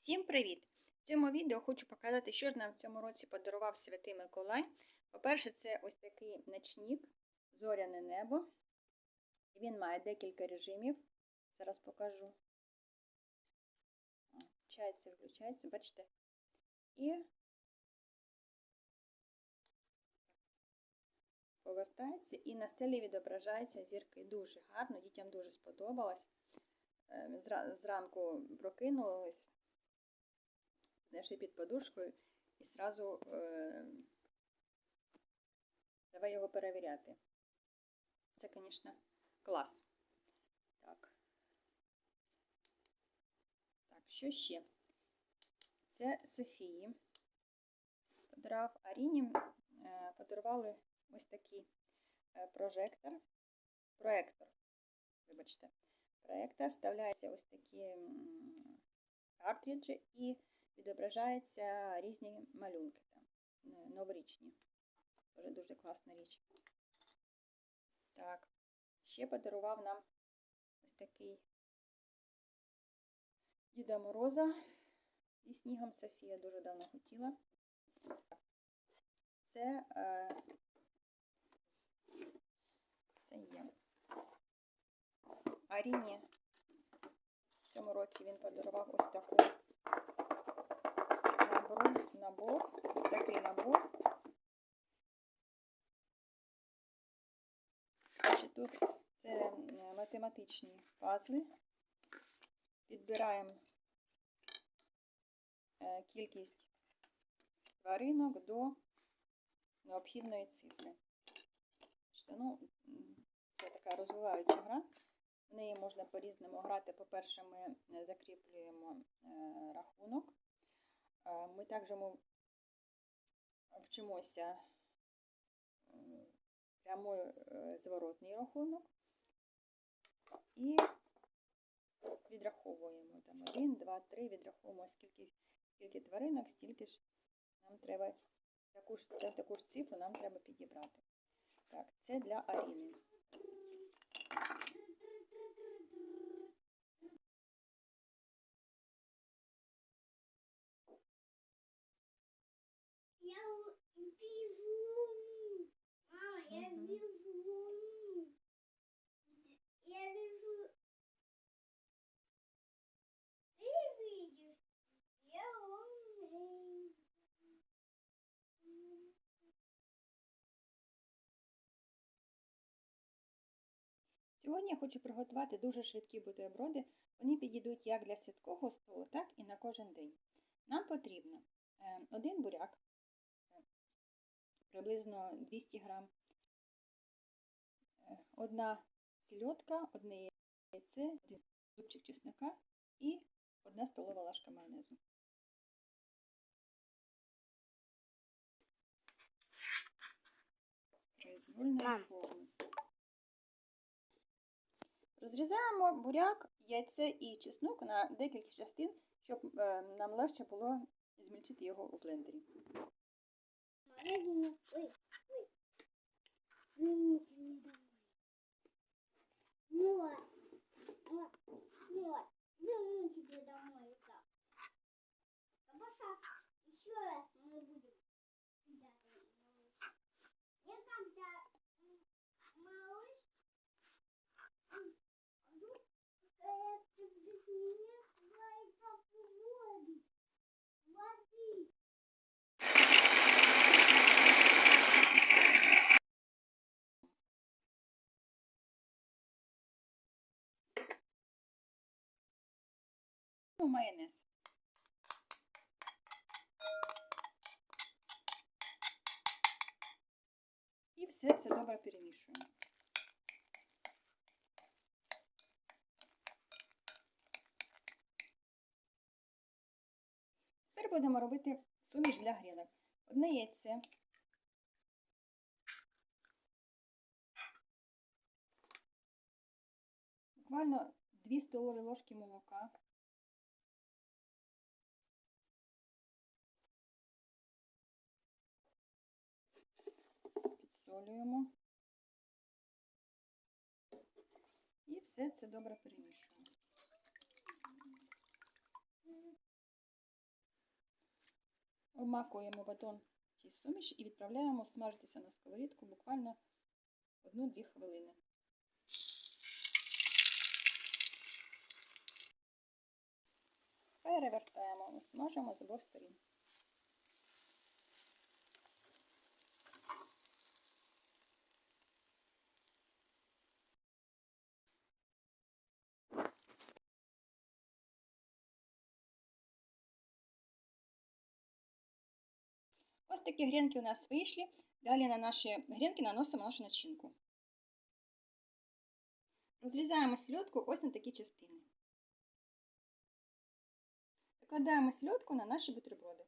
Всім привіт! В цьому відео хочу показати, що ж нам в цьому році подарував Святий Миколай. По-перше, це ось такий ночник, зоряне небо. Він має декілька режимів. Зараз покажу. О, Включається, бачите? І повертається, і на стелі відображаються зірки. Дуже гарно, дітям дуже сподобалось. Е, Зранку прокинулись, знайшли під подушкою і сразу е, давай його перевіряти. Це, звісно, клас. Так. Так, що ще? Це Софії. Подарував Аріні, е, подарували ось такий е, прожектор. Проектор, вибачте. Проектор вставляється ось такі картриджі і відображаються різні малюнки там, е, новорічні. Дуже дуже класна річ. Так, ще подарував нам ось такий Діда Мороза зі снігом Софія дуже давно хотіла. Це, е, це є. Аріні в цьому році він подарував ось таку набор, набор ось такий набор. Тут це м, математичні пазли. Підбираємо е, кількість тваринок до необхідної цифри. Ну, це така розвиваюча гра. В неї можна по-різному грати. По-перше, ми е, закріплюємо е, рахунок. Ми також вчимося прямий е, зворотний рахунок і відраховуємо там 1, 2, 3, відраховуємо скільки, скільки тваринок, стільки ж нам треба таку ж, таку ж цифру нам треба підібрати. Так, це для Аріни. Сьогодні я хочу приготувати дуже швидкі бутерброди. Вони підійдуть як для святкового столу, так і на кожен день. Нам потрібно е, один буряк, е, приблизно 200 грам, е, одна сільотка, одне яйце, один зубчик чеснока і одна столова ложка майонезу. Произвольної форми. Розрізаємо буряк, яйце і чеснок на декілька частин, щоб е, нам легше було змільчити його у блендері. Ой, ой. Вот. Вот. Майонез. І все це добре перемішуємо. Тепер будемо робити суміш для грінок. Одне яйце. Буквально 2 столові ложки молока. Підсолюємо. І все це добре перемішуємо. Обмакуємо батон цій суміші і відправляємо смажитися на сковорідку буквально 1-2 хвилини. Перевертаємо смажимо з обох сторін. Ось такі грінки у нас вийшли. Далі на наші грінки наносимо нашу начинку. Розрізаємо сільотку ось на такі частини. Викладаємо сільотку на наші бутерброди.